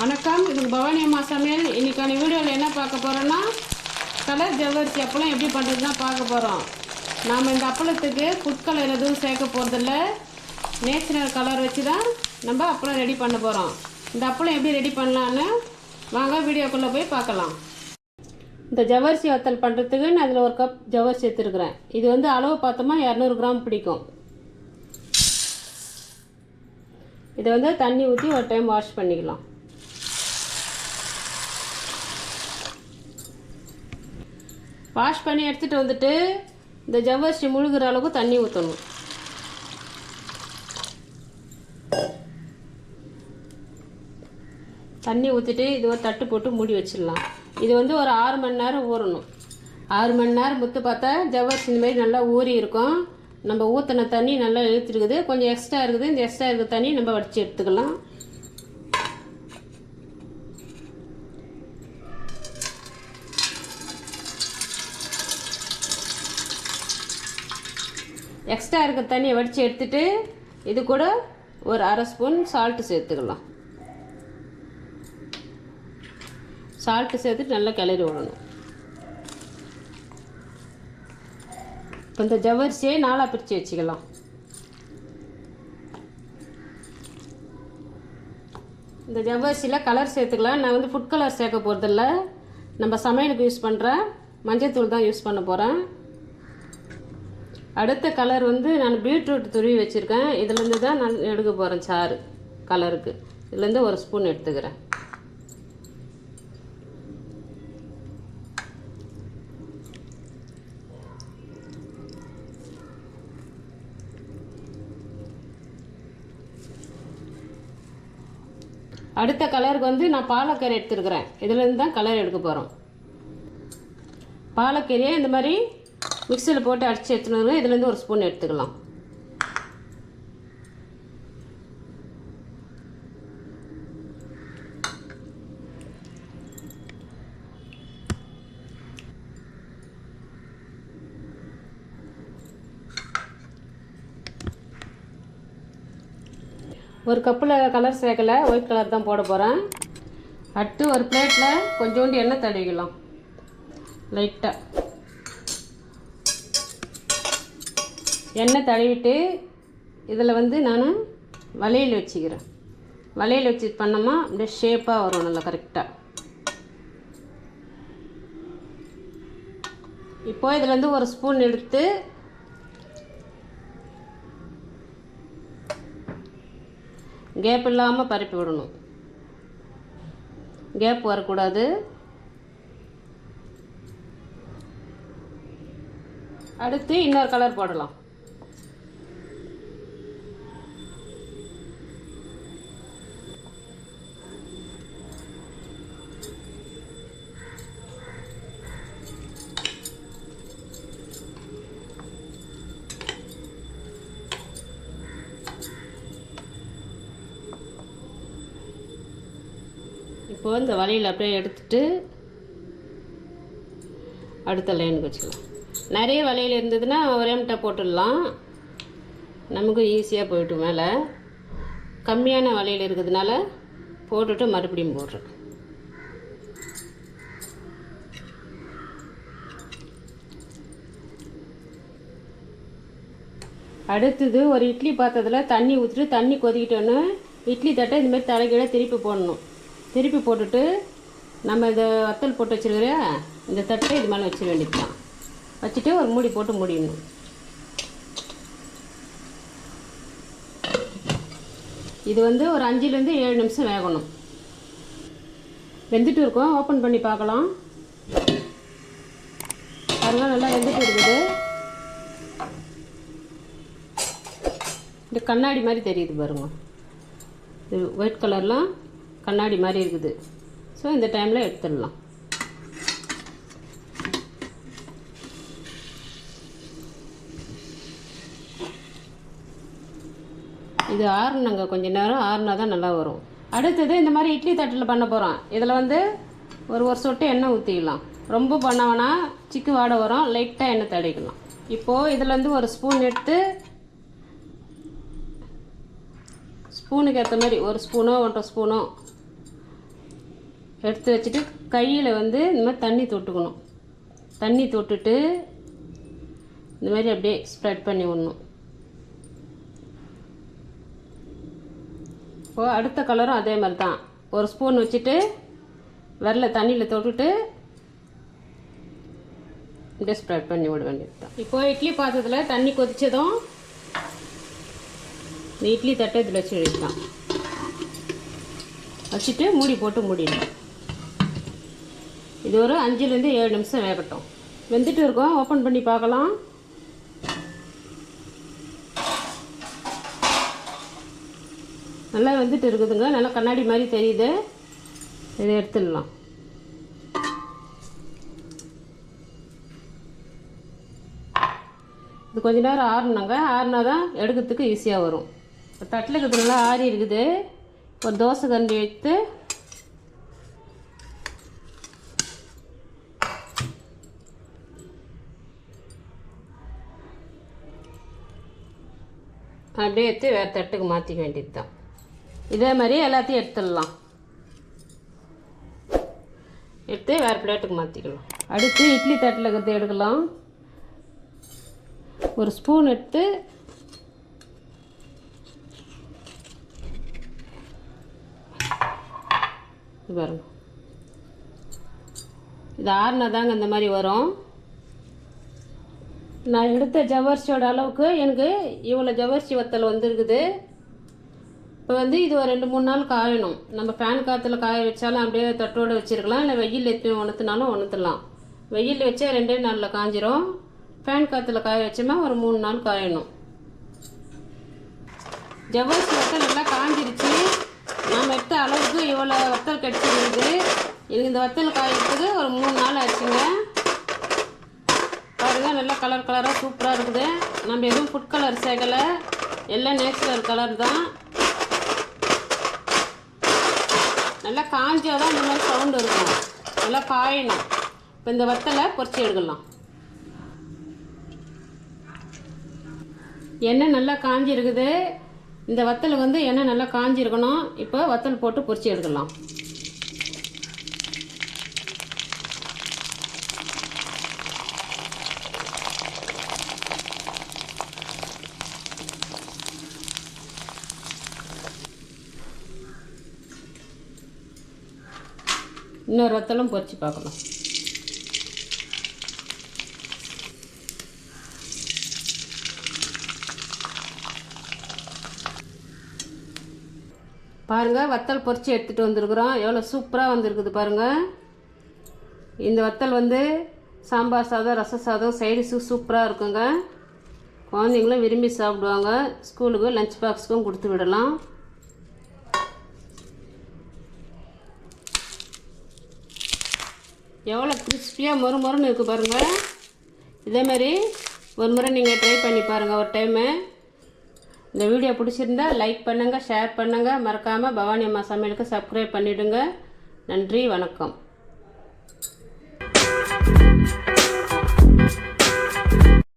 வணக்கம். இது பவானி அம்மா சமையல். இன்னைக்கான வீடியோவில் என்ன பார்க்க போகிறோன்னா கலர் ஜவ்வரிசி அப்பளம் எப்படி பண்ணுறதுனா பார்க்க போகிறோம் நாம் இந்த அப்பளத்துக்கு ஃபுட் கலர் எதுவும் சேர்க்க போகிறதில்ல நேச்சுரல் கலர் வச்சு தான் நம்ம அப்பளம் ரெடி பண்ண போகிறோம் இந்த அப்பளம் எப்படி ரெடி பண்ணலான்னு வாங்க வீடியோக்குள்ளே போய் பார்க்கலாம். இந்த ஜவ்வரிசி வத்தல் பண்ணுறதுக்கு நான் அதில் ஒரு கப் ஜவ்வரிசி எடுத்துருக்குறேன். இது வந்து அளவு பார்த்தோமா இரநூறு கிராம் பிடிக்கும். இதை வந்து தண்ணி ஊற்றி ஒரு டைம் வாஷ் பண்ணிக்கலாம். வாஷ் பண்ணி எடுத்துகிட்டு வந்துட்டு இந்த ஜவ்வரிசி முழுகிற அளவுக்கு தண்ணி ஊற்றணும் தண்ணி ஊற்றிட்டு இது ஒரு தட்டு போட்டு மூடி வச்சிடலாம். இது வந்து ஒரு ஆறு மணி நேரம் ஊறணும். ஆறு மணி நேரம் முத்து பார்த்தா ஜவ்வரிசி இந்த மாதிரி நல்லா ஊறி இருக்கும். நம்ம ஊற்றின தண்ணி நல்லா இழுத்துருக்குது. கொஞ்சம் எக்ஸ்ட்ரா இருக்குது. இந்த எக்ஸ்ட்ரா இருக்கிற தண்ணி நம்ம வடித்து எடுத்துக்கலாம். எக்ஸ்ட்ரா இருக்க தண்ணியை வடித்து எடுத்துட்டு இது கூட ஒரு அரை ஸ்பூன் சால்ட்டு சேர்த்துக்கலாம். சால்ட்டு சேர்த்துட்டு நல்லா கிளறி விடணும். இப்போ இந்த ஜவ்வரிசியை நாலாக பிரித்து வச்சுக்கலாம். இந்த ஜவ்வரிசியில் கலர் சேர்த்துக்கலாம். நான் வந்து ஃபுட் கலர் சேர்க்க போகிறதில்ல நம்ம சமையலுக்கு யூஸ் பண்ணுற மஞ்சள்தூள் தான் யூஸ் பண்ண போகிறேன் அடுத்த கலர் வந்து நான் பீட்ரூட் துருவி வச்சுருக்கேன். இதுலேருந்து தான் நான் எடுக்க போகிறேன் சாறு கலருக்கு இதுலேருந்து ஒரு ஸ்பூன் எடுத்துக்கிறேன். அடுத்த கலருக்கு வந்து நான் பாலக்கீரை எடுத்துருக்குறேன். இதுலேருந்து தான் கலர் எடுக்க போகிறோம் பாலக்கீரையை இந்த மாதிரி மிக்சியில் போட்டு அடித்து எடுத்துன்னு இதுலேருந்து ஒரு ஸ்பூன் எடுத்துக்கலாம். ஒரு கப்பில் கலர் சேர்க்கலை ஒயிட் கலர் தான் போட போகிறேன் அடுத்து ஒரு பிளேட்டில் கொஞ்சோண்டு எண்ணெய் தடவிக்கலாம். லைட்டாக எண்ணெய் தடவிட்டு இதில் வந்து நான் வளையல் வச்சுக்கிறேன். வளையல் வச்சு பண்ணோமா அப்படியே ஷேப்பாக வரும் நல்லா கரெக்டாக இப்போ இதுலேருந்து ஒரு ஸ்பூன் எடுத்து கேப் இல்லாமல் பரப்பி விடணும். கேப் வரக்கூடாது. அடுத்து இன்னொரு கலர் போடலாம். இப்போ இந்த வலையில் அப்படியே எடுத்துட்டு அடுத்த லைனுக்கு வச்சுக்கலாம். நிறைய வலையில் இருந்ததுன்னா ஒரே முட்டை போட்டுடலாம். நமக்கும் ஈஸியாக போயிட்டு மேலே. கம்மியான வலையில் இருக்கிறதுனால போட்டுட்டு மறுபடியும் போடுறேன் அடுத்தது ஒரு இட்லி பாத்திரத்தில் தண்ணி ஊற்றிட்டு தண்ணி கொதிக்கிட்டோன்னு இட்லி தட்டை இந்த தலைகீழே திருப்பி போடணும். திருப்பி போட்டுட்டு நம்ம இதை வத்தல் போட்டு வச்சுருக்கிற இந்த தட்டை இது மேலே வச்சிட வேண்டியதுதான். வச்சுட்டு ஒரு மூடி போட்டு மூடிடணும். இது வந்து ஒரு அஞ்சுலேருந்து ஏழு நிமிஷம் வேகணும். வெந்துட்டு இருக்கோம். ஓப்பன் பண்ணி பார்க்கலாம். பாருங்க நல்லா வெந்துட்டு இருக்குது. இந்த கண்ணாடி மாதிரி தெரியுது பாருங்க. இது ஒயிட் கலர்லாம் கண்ணாடி மாதிரி இருக்குது. ஸோ இந்த டைமில் எடுத்துடலாம். இது ஆறுனாங்க கொஞ்சம் நேரம் ஆறுனா தான் நல்லா வரும். அடுத்தது இந்த மாதிரி இட்லி தட்டில் பண்ண போகிறோம் இதில் வந்து ஒரு ஒரு சொட்டு எண்ணெய் ஊற்றிக்கலாம் ரொம்ப பண்ணவனா சிக்கு வாடை வரும். லைட்டாக எண்ணெய் தடைக்கலாம் இப்போது இதுலேருந்து ஒரு ஸ்பூன் எடுத்து ஸ்பூனுக்கு ஏற்ற மாதிரி ஒரு ஸ்பூனோ ஒன்றரை ஸ்பூனோ எடுத்து வச்சுட்டு கையில் வந்து இந்த மாதிரி தண்ணி தொட்டுக்கணும். தண்ணி தொட்டுட்டு இந்த மாதிரி அப்படியே ஸ்ப்ரெட் பண்ணி விடணும். இப்போது அடுத்த கலரும் அதே மாதிரி தான். ஒரு ஸ்பூன் வச்சுட்டு வரல தண்ணியில் தொட்டுட்டு இப்படியே ஸ்ப்ரெட் பண்ணி விட வேண்டியது தான். இப்போ இட்லி பாத்திரத்தில் தண்ணி கொதித்ததும் இந்த இட்லி தட்டை இதில் வச்சு வச்சுட்டு மூடி போட்டு மூடிடலாம் இது ஒரு அஞ்சுலேருந்து ஏழு நிமிஷம் வேகட்டும். வெந்துட்டு இருக்கோம். ஓப்பன் பண்ணி பார்க்கலாம். நல்லா வெந்துட்டு இருக்குதுங்க. நல்லா கண்ணாடி மாதிரி தெரியுது. இதை எடுத்துடலாம். இது கொஞ்ச நேரம் ஆறுனாங்க ஆறுனா தான் எடுக்கிறதுக்கு ஈஸியாக வரும். இப்போ தட்டில் இருக்கிறது நல்லா ஆறி இருக்குது. ஒரு தோசை கரண்டி வைத்து அப்படியே எடுத்து வேறு தட்டுக்கு மாற்றிக்க வேண்டியது தான் இதே மாதிரி எல்லாத்தையும் எடுத்துடலாம். எடுத்து வேறு பிளேட்டுக்கு மாற்றிக்கலாம் அடுத்து இட்லி தட்டில் இருக்கிறது எடுக்கலாம். ஒரு ஸ்பூன் எடுத்து பாருங்க. இது ஆறுனா தாங்க இந்த மாதிரி வரும். நான் எடுத்த ஜவ்வரிசியோட அளவுக்கு எனக்கு இவ்வளோ ஜவ்வரிசி வத்தல் வந்துருக்குது. இப்போ வந்து இது ஒரு ரெண்டு மூணு நாள் காயணும். நம்ம ஃபேன் காற்றுல காய வச்சாலும் அப்படியே தட்டோடு வச்சுருக்கலாம். இல்லை வெயில் எடுத்து உணர்த்தினாலும் உணர்த்தலாம். வெயில் வச்சா ரெண்டே நாளில் காஞ்சிரும். ஃபேன் காற்றுல காய வச்சோமா ஒரு மூணு நாள் காயணும். ஜவ்வரிசி வத்தல் நல்லா காஞ்சிருச்சு. நாம் எடுத்த அளவுக்கு இவ்வளோ வத்தல் கிடச்சிருக்குது எனக்கு இந்த வத்தல் காயறதுக்கு ஒரு மூணு நாள் ஆச்சுங்க. பாருங்கள் நல்லா கலர் கலராக சூப்பராக இருக்குது. நம்ம எதுவும் ஃபுட் கலர் சேர்க்கலை. எல்லாம் நேச்சுரல் கலர் தான். நல்லா காஞ்சாதான் இந்த மாதிரி சவுண்டு இருக்கும். நல்லா காயணும். இப்போ இந்த வத்தலை பொறிச்சி எடுக்கலாம். எண்ணெய் நல்லா காஞ்சிருக்குது. இந்த வத்தல் வந்து எண்ணெய் நல்லா காஞ்சிருக்கணும். இப்போ வத்தல் போட்டு பொறிச்சி எடுக்கலாம். இன்னொரு வத்தலும் பொறிச்சு பார்க்கலாம் பாருங்கள் வத்தல் பொறிச்சு எடுத்துகிட்டு வந்திருக்குறோம். எவ்வளோ சூப்பராக வந்திருக்குது பாருங்கள் இந்த வத்தல் வந்து சாம்பார் சாதம் ரச சாதம் சைடிஷு சூப்பராக இருக்குங்க. குழந்தைங்களும் விரும்பி சாப்பிடுவாங்க. ஸ்கூலுக்கு லஞ்ச் பாக்ஸுக்கும் கொடுத்து விடலாம். எவ்வளோ கிறிஸ்பியாக மொறு மொறுன்னு இருக்குது பாருங்கள் இதேமாரி ஒரு முறை நீங்கள் ட்ரை பண்ணி பாருங்கள் ஒரு டைமு இந்த வீடியோ பிடிச்சிருந்தா லைக் பண்ணுங்கள் ஷேர் பண்ணுங்கள் மறக்காமல் பவானி அம்மா சமையலுக்கு சப்ஸ்கிரைப் பண்ணிவிடுங்க நன்றி வணக்கம்.